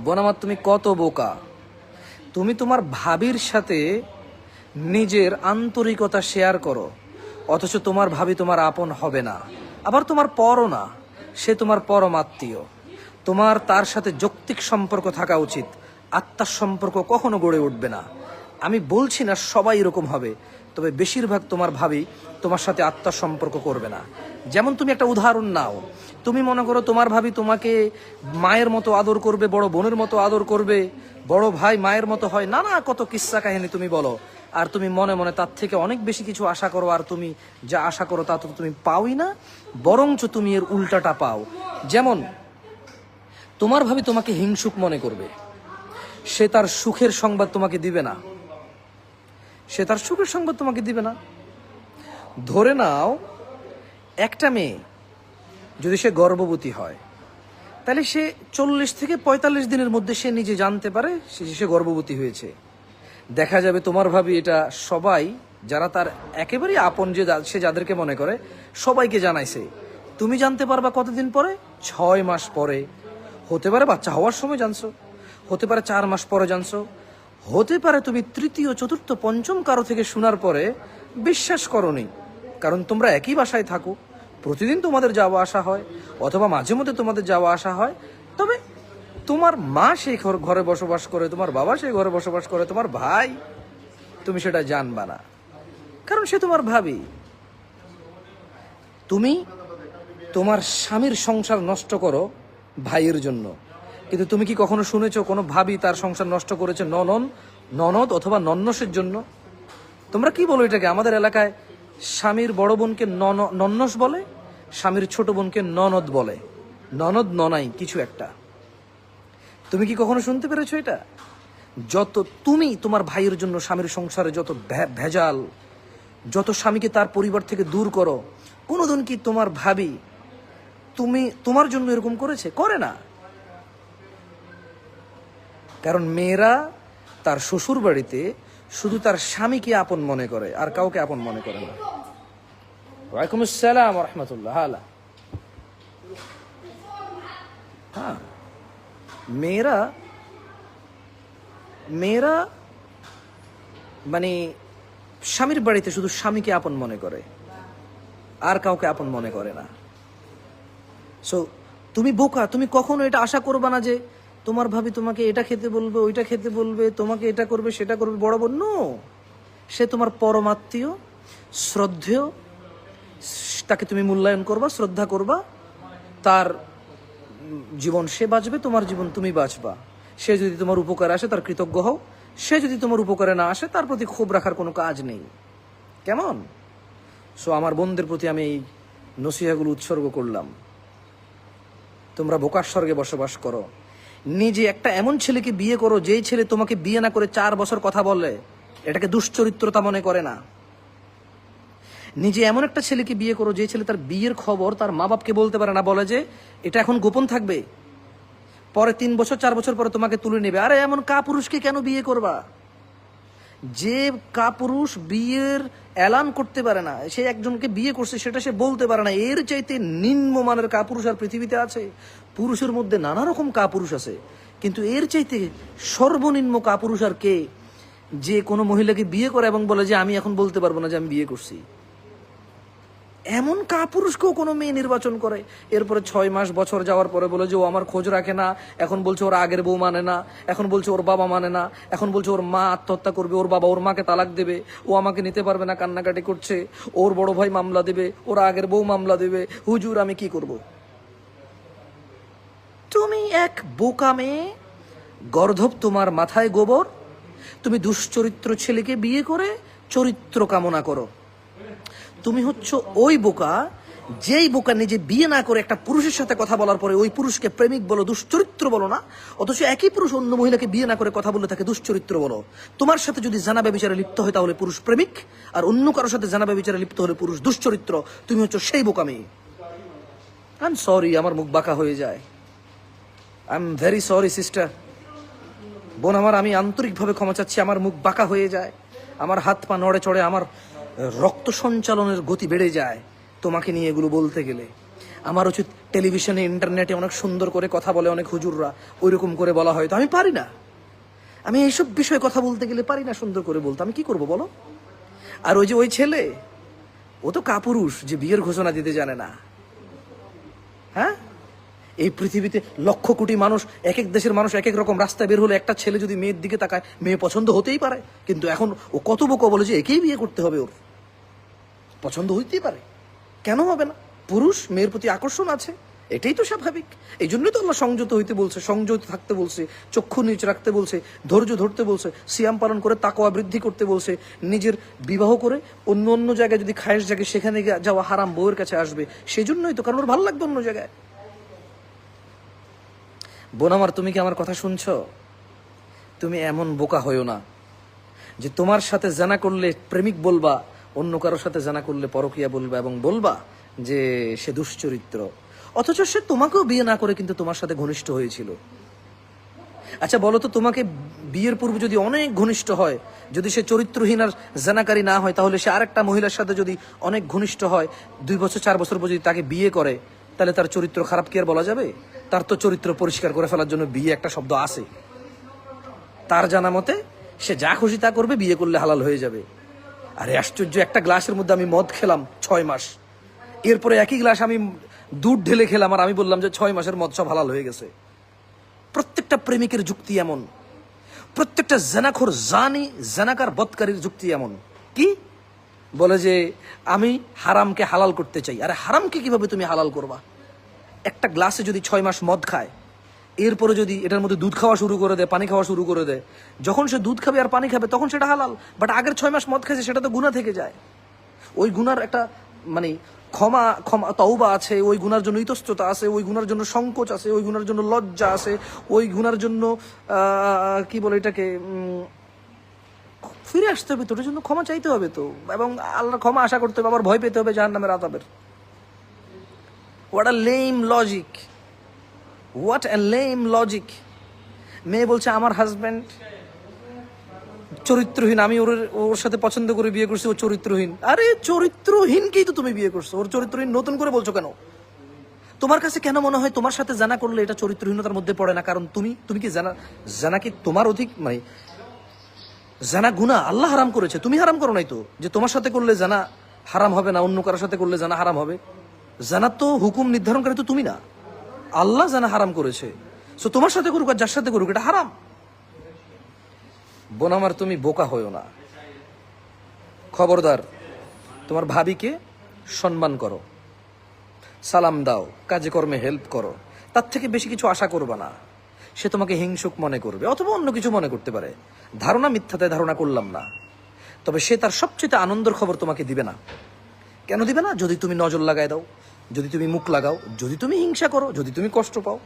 বোন তুমি কত বোকা? তুমি তোমার ভাবির সাথে নিজের আন্তরিকতা শেয়ার করো, অথচ তোমার ভাবি তোমার আপন হবে না। আবার তোমার পরও না, সে তোমার পরমাত্মীয়। তোমার তার সাথে যৌক্তিক সম্পর্ক থাকা উচিত। আত্মার সম্পর্ক কখনো গড়ে উঠবে না। আমি বলছি না সবাই এরকম হবে, তবে বেশিরভাগ তোমার ভাবি তোমার সাথে আত্মার সম্পর্ক করবে না। যেমন তুমি একটা উদাহরণ নাও, তুমি মনে করো তোমার ভাবি তোমাকে মায়ের মতো আদর করবে, বড় বোনের মতো আদর করবে, বড় ভাই মায়ের মতো হয়, নানা কত কিস্সা কাহিনী তুমি বলো, আর তুমি মনে মনে তার থেকে অনেক বেশি কিছু আশা করো, আর তুমি যা আশা করো তা তো তুমি পাওই না, বরঞ্চ তুমি এর উল্টাটা পাও। যেমন, তোমার ভাবি তোমাকে হিংসুক মনে করবে, সে তার সুখের সংবাদ তোমাকে দিবে না সে তার সুখের সংবাদ তোমাকে দিবে না। ধরে নাও, একটা মেয়ে যদি সে গর্ভবতী হয়, তাহলে সে চল্লিশ থেকে পঁয়তাল্লিশ দিনের মধ্যে সে নিজে জানতে পারে সে সে গর্ভবতী হয়েছে। দেখা যাবে তোমার ভাবি এটা সবাই, যারা তার একেবারেই আপন যে সে যাদেরকে মনে করে, সবাইকে জানাইছে। তুমি জানতে পারবা কতদিন পরে? ছয় মাস পরে। হতে পারে বাচ্চা হওয়ার সময় জানছো, হতে পারে চার মাস পরে জানছো হতে পারে তুমি তৃতীয়, চতুর্থ, পঞ্চম কারও থেকে শোনার পরে বিশ্বাস করনি। কারণ তোমরা একই বাসায় থাকো। প্রতিদিন তোমাদের যাওয়া আসা হয়, অথবা মাঝে মধ্যে তোমাদের যাওয়া আসা হয়। তবে তোমার মা সেই ঘর- ঘরে বসবাস করে, তোমার বাবা সেই ঘরে বসবাস করে, তোমার ভাই, তুমি সেটা জানবা না। কারণ সে তোমার ভাবি। তুমি তোমার স্বামীর সংসার নষ্ট করো ভাইয়ের জন্য। কিন্তু তুমি কি কখনো শুনেছ কোনো ভাবি তার সংসার নষ্ট করেছে ননন, ননদ অথবা নন্নসের জন্য? তোমরা কি বলো এটাকে? আমাদের এলাকায় স্বামীর বড় বোনকে নন- নন্নস বলে, স্বামীর ছোট বোনকে ননদ বলে। ননদ, ননাই, কিছু একটা। তুমি কি কখনো শুনতে পেরেছ এটা? যত তুমি তোমার ভাইয়ের জন্য স্বামীর সংসারে যত ভেজাল, যত স্বামীকে তার পরিবার থেকে দূর করো, কোনোদিন কি তোমার ভাবি তুমি তোমার জন্য এরকম করেছে? করে না। কারণ মেয়েরা তার শ্বশুর বাড়িতে শুধু তার স্বামীকে আপন মনে করে, আর কাউকে আপন মনে করে না। ওয়ালাইকুম আসসালাম রহমতুল্লাহ হালা। হ্যাঁ মেয়েরা মেয়েরা মানে স্বামীর বাড়িতে শুধু স্বামীকে আপন মনে করে, আর কাউকে আপন মনে করে না। সো তুমি বোকা, তুমি কখনো এটা আশা করবে না যে তোমার ভাবি তোমাকে এটা খেতে বলবে, ওইটা খেতে বলবে, তোমাকে এটা করবে, সেটা করবে, বড় বোন সে তোমার পরমাত্মীয় শ্রদ্ধেয়, তাকে তুমি মূল্যায়ন করবা, শ্রদ্ধা করবা, তার জীবন সে বাঁচবে, তোমার জীবন তুমি বাঁচবা। সে যদি তোমার উপকারে আসে, তার কৃতজ্ঞ হও। সে যদি তোমার উপকারে না আসে, তার প্রতি ক্ষোভ রাখার কোনো কাজ নেই। কেমন? সো আমার বোনদের প্রতি আমি এই নসিহাগুলো উৎসর্গ করলাম। তোমরা বোকার স্বর্গে বসবাস করো। নিজে একটা এমন ছেলেকে বিয়ে করো, যেই ছেলে তোমাকে বিয়ে না করে চার বছর কথা বলে। এটাকে দুশ্চরিত্রতা মনে করে না। নিজে এমন একটা ছেলেকে বিয়ে করো যে ছেলে তার বিয়ের খবর তার মা বাপকে বলতে পারে না, বলে যে, এটা এখন গোপন থাকবে। পরে তিন বছর, চার বছর পরে তোমাকে তুলে নেবে। আরে, এমন কা পুরুষকে কেন বিয়ে করবা? যে কাপুরুষ বিয়ের অ্যালার্ম করতে পারে না, সে একজনকে বিয়ে করছে, সেটা সে বলতে পারে না। এর চাইতে নিম্নমানের কাপুরুষ আর পৃথিবীতে আছে। পুরুষের মধ্যে নানা রকম কাপুরুষ আছে, কিন্তু এর চাইতে সর্বনিম্ন কাপুরুষ আর কে? যে কোনো মহিলাকে বিয়ে করে এবং বলে যে, আমি এখন বলতে পারব না যে আমি বিয়ে করছি। এমন কাপুরুষকেও কোনো মেয়ে নির্বাচন করে? এরপরে ছয় মাস বছর যাওয়ার পরে বলে যে, ও আমার খোঁজ রাখে না। এখন বলছে ওর আগের বউ মানে না। এখন বলছে ওর বাবা মানে না। এখন বলছে ওর মা আত্মহত্যা করবে। ওর বাবা ওর মাকে তালাক দেবে। ও আমাকে নিতে পারবে না, কান্নাকাটি করছে। ওর বড় ভাই মামলা দেবে। ওর আগের বউ মামলা দেবে। হুজুর, আমি কি করব? তুমি এক বোকা মেয়ে, গর্ধব তোমার মাথায় গোবর। তুমি দুশ্চরিত্র ছেলেকে বিয়ে করে চরিত্র কামনা করো। তুমি হচ্ছ ওই বোকা, যেই বোকা নিজে বিয়ে না করে একটা পুরুষের সাথে কথা বলার পরে ওই পুরুষকে প্রেমিক বলো, দুশ্চরিত্র বলো না, অথচ একই পুরুষ অন্য মহিলাকে বিয়ে না করে কথা বলে তাকে দুশ্চরিত্র বলো। তোমার সাথে যদি জানাবে বিচারে লিপ্ত হয় তাহলে পুরুষ প্রেমিক, আর অন্য কারোর সাথে জানাবে বিচারে লিপ্ত হলে পুরুষ দুশ্চরিত্র। তুমি হচ্ছ সেই বোকা মেয়ে। আই এম সরি আমার মুখ বাঁকা হয়ে যায়। I am very sorry sister বোন আমার, আমি আন্তরিকভাবে ক্ষমা চাচ্ছি, আমার মুখ বাঁকা হয়ে যায়। আমার হাত পা নড়ে চড়ে, আমার রক্ত সঞ্চালনের গতি বেড়ে যায় তোমাকে নিয়ে এগুলো বলতে গেলে। আমার উচিত টেলিভিশনে, ইন্টারনেটে অনেক সুন্দর করে কথা বলে অনেক হুজুররা ওইরকম করে বলা হয়। তো আমি পারি না। আমি এইসব বিষয়ে কথা বলতে গেলে পারি না সুন্দর করে বলতে। আমি কি করব বলো? আর ওই যে ওই ছেলে, ও তো কাপুরুষ, যে বিয়ের ঘোষণা দিতে জানে না। হ্যাঁ? এই পৃথিবীতে লক্ষ কোটি মানুষ এক এক দেশের মানুষ এক এক রকম রাস্তায় বের হলে একটা ছেলে যদি মেয়ের দিকে তাকায়, মেয়ে পছন্দ হতেই পারে। কিন্তু এখন ও কত বোকা বলে যে একেই বিয়ে করতে হবে ওর পছন্দ হইতেই পারে। কেন হবে না? পুরুষ মেয়ের প্রতি আকর্ষণ আছে। এটাই তো স্বাভাবিক। এই জন্যই তো আল্লাহ সংযত হইতে বলছে, সংযত থাকতে বলছে, চক্ষু নিচ রাখতে বলছে, ধৈর্য ধরতে বলছে, সিয়াম পালন করে তাকোয়া বৃদ্ধি করতে বলছে, নিজের বিবাহ করে অন্য অন্য জায়গায় যদি খায়েশ জাগে, সেখানে যাওয়া হারাম বউয়ের কাছে আসবে সেই জন্যই তো, কারণ ওর ভালো লাগবে অন্য জায়গায়। বোন আমার তুমি কি আমার কথা শুনছ? তুমি এমন বোকা হইও না যে তোমার সাথে জানা করলে প্রেমিক বলবা, অন্য কারোর সাথে জানা করলে পরকিয়া বলবা এবং বলবা যে সে দুশ্চরিত্র। অথচ সে তোমাকেও বিয়ে না করে কিন্তু তোমার সাথে ঘনিষ্ঠ হয়েছিল। আচ্ছা বলো তো, তোমাকে বিয়ের পূর্বে যদি অনেক ঘনিষ্ঠ হয়, যদি সে চরিত্রহীন আর জানাকারী না হয়, তাহলে সে আরেকটা মহিলার সাথে যদি অনেক ঘনিষ্ঠ হয়, দুই বছর, চার বছর পর যদি তাকে বিয়ে করে, তাহলে তার চরিত্র খারাপ কি আর বলা যাবে? তার তো চরিত্র পরিষ্কার করে ফেলার জন্য বিয়ে একটা শব্দ আছে। তার জানা মতে, সে যা খুশি তা করবে, বিয়ে করলে হালাল হয়ে যাবে। আরে আশ্চর্য, একটা গ্লাসের মধ্যে আমি মদ খেলাম ছয় মাস। এরপরে একই গ্লাস আমি দুধ ঢেলে খেলাম আর আমি বললাম যে ছয় মাসের মদ সব হালাল হয়ে গেছে। প্রত্যেকটা প্রেমিকের যুক্তি এমন। প্রত্যেকটা জেনাখোর জানি, জেনাকার বৎকারীর যুক্তি এমন। কি? বলে যে, আমি হারামকে হালাল করতে চাই। আরে হারামকে কীভাবে তুমি হালাল করবা? একটা গ্লাসে যদি ছয় মাস মদ খায়, এরপরে যদি এটার মধ্যে দুধ খাওয়া শুরু করে দেয়, পানি খাওয়া শুরু করে দেয়, যখন সে দুধ খাবে আর পানি খাবে, তখন সেটা হালাল বাট আগের ছয় মাস মদ খাইছে, সেটা তো গুণা থেকে যায়। ওই গুনার একটা মানে ক্ষমা ক্ষমা, তওবা আছে, ওই গুনার জন্য ইতস্ততা আছে, ওই গুনার জন্য সংকোচ আছে, ওই গুনার জন্য লজ্জা আছে, ওই গুনার জন্য কি বলে এটাকে ফিরে আসতে হবে তো, ওটার জন্য ক্ষমা চাইতে হবে তো, এবং আল্লাহর ক্ষমা আশা করতে হবে, আবার ভয় পেতে হবে জাহান নামের আতাবের what a lame logic what a lame logic মেয়ে বলছে, আমার হাজব্যান্ড চরিত্রহীন। আমি ওর ওর সাথে পছন্দ করে বিয়ে করছি, ও চরিত্রহীন। আরে, চরিত্রহীনকেই তো তুমি বিয়ে করছ। ওর চরিত্রহীন নতুন করে বলছো কেন? তোমার কাছে কেন মনে হয় তোমার সাথে জানা করলে এটা চরিত্রহীনতার মধ্যে পড়ে না? কারণ তুমি তুমি কি জানা জানা কি তোমার অধিক মানে জানা গুণা আল্লাহ হারাম করেছে। তুমি হারাম করো নাই তো? যে তোমার সাথে করলে জানা হারাম হবে না, অন্য কারোর সাথে করলে জানা হারাম হবে? জানা তো হুকুম নির্ধারণ করে তো তুমি না। আল্লাহ জানা হারাম করেছে। সো তোমার সাথে করুক আর যার সাথে করুক, এটা হারাম। বোন আমার, তুমি বোকা হইও না। খবরদার, তোমার ভাবিকে সম্মান করো। সালাম দাও, কাজে কর্মে হেল্প করো। তার থেকে বেশি কিছু আশা করবে না। সে তোমাকে হিংসুক মনে করবে, অথবা অন্য কিছু মনে করতে পারে। ধারণা মিথ্যাতে ধারণা করলাম না। তবে সে তার সবচেয়ে আনন্দের খবর তোমাকে দিবে না। কেন দিবে না? যদি তুমি নজর লাগাই দাও। যদি তুমি মুখ লাগাও, যদি তুমি হিংসা করো, যদি তুমি কষ্ট পাও।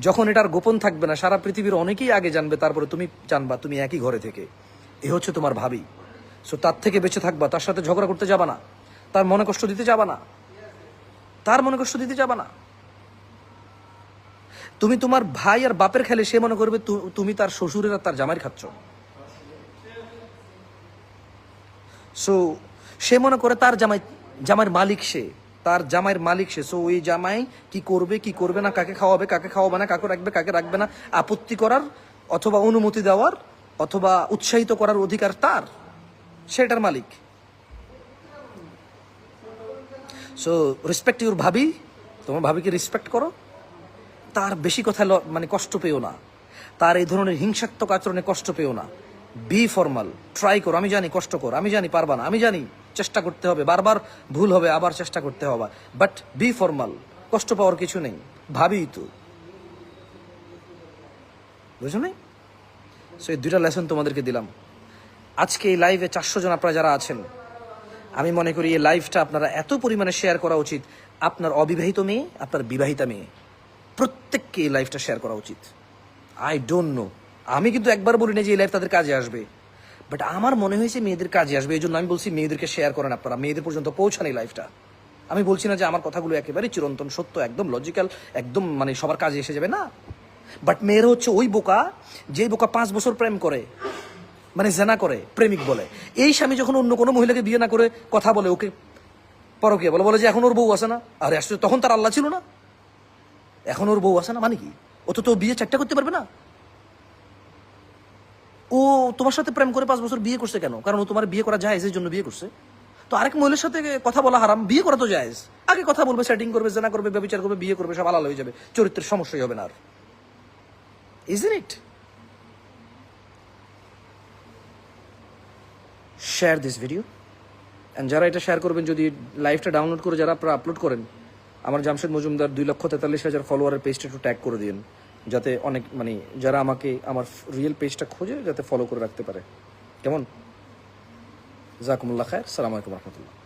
যখন এটার গোপন থাকবে না, সারা পৃথিবীর অনেকেই আগে জানবে, তারপরে তুমি জানবা, তুমি একই ঘরে থেকে। এ হচ্ছে তোমার ভাবি। সো তার থেকে বেঁচে থাকবা, তার সাথে ঝগড়া করতে যাবা না। তার মনে কষ্ট দিতে যাবা না। তার মনে কষ্ট দিতে যাবা না। তুমি তোমার ভাই আর বাপের খেলে সে মনে করবে তুমি তার শ্বশুরের আর তার জামাই খাচ্ছ। সো সে মনে করে তার জামাই জামাইয়ের মালিক সে, তার জামাইয়ের মালিক সে। সো ওই জামাই কি করবে কি করবে না, কাকে খাওয়াবে কাকে খাওয়াবে না, কাকে রাখবে কাকে রাখবে না, আপত্তি করার অথবা অনুমতি দেওয়ার অথবা উৎসাহিত করার অধিকার তার, সেটার মালিক। সো রেসপেক্ট ইউর ভাবি, তোমার ভাবিকে রেসপেক্ট করো। তার বেশি কথা মানে কষ্ট পেও না। তার এই ধরনের হিংসাত্মক আচরণে কষ্ট পেও না। বি ফর্মাল ট্রাই করো। আমি জানি কষ্ট করো, আমি জানি পারবা না, আমি জানি চেষ্টা করতে হবে, বারবার ভুল হবে, আবার চেষ্টা করতে হবে। বাট বি ফর্মাল কষ্ট পাওয়ার কিছু নেই, ভাবি তো। বুঝো নাই? সো এই দুইটা লেসন তোমাদেরকে দিলাম। আজকে এই লাইভে চারশো জন আপনারা যারা আছেন, আমি মনে করি এই লাইভটা আপনারা এত পরিমাণে শেয়ার করা উচিত। আপনার অবিবাহিত মেয়ে, আপনার বিবাহিতা মেয়ে, প্রত্যেককে এই লাইভটা শেয়ার করা উচিত। আই ডোন্ট নো আমি কিন্তু একবার বলি না যে এই লাইভ তাদের কাজে আসবে। বাট আমার মনে হয়েছে মেয়েদের কাজে আসবে এই জন্য আমি বলছি মেয়েদেরকে শেয়ার করেন আপনারা, মেয়েদের পর্যন্ত পৌঁছান এই লাইভটা আমি বলছি না যে আমার কথাগুলো একেবারে চিরন্তন সত্য, একদম লজিক্যাল একদম মানে সবার কাজে এসে যাবে, না। বাট মেয়েরা হচ্ছে ওই বোকা যে বোকা পাঁচ বছর প্রেম করে মানে জেনা করে, প্রেমিক বলে। এই স্বামী যখন অন্য কোনো মহিলাকে বিয়ে না করে কথা বলে, ওকে পরকিয়া বলে বলে যে এখন ওর বউ আছে না? আরে আসলে তখন তার আল্লাহ ছিল না। এখন ওর বউ আছে না? মানে কি? ও তো তো বিয়ে চারটা করতে পারবে না? তোমার সাথে প্রেম করে পাঁচ বছর বিয়ে করছে কেন? কারণ ও তোমার বিয়ে করা যায় এই জন্য বিয়ে করছে। তো আরেক মহিলার সাথে কথা বলা হারাম, বিয়ে করা তো যায় আগে কথা বলবে সেটিং করবে, জেনা করবে, ব্যবচার করবে, বিয়ে করবে, সব আলাদা হয়ে যাবে। চরিত্রের সমস্যাই হবে না আর। Isn't it share this video and যারা এটা শেয়ার করবেন, যদি লাইভটা ডাউনলোড করে যারা আপনারা আপলোড করেন, আমার জামশেদ মজুমদার দুই লক্ষ তেতাল্লিশ হাজার ফলোয়ারের পেজটা একটু ট্যাগ করে দিন যাতে অনেক মানে যারা আমাকে, আমার রিয়েল পেজটা খোঁজে, যাতে ফলো করে রাখতে পারে। কেমন? জাকুমুল্লা খায়ের, সালাম আলাইকুম রহমতুল্লাহ।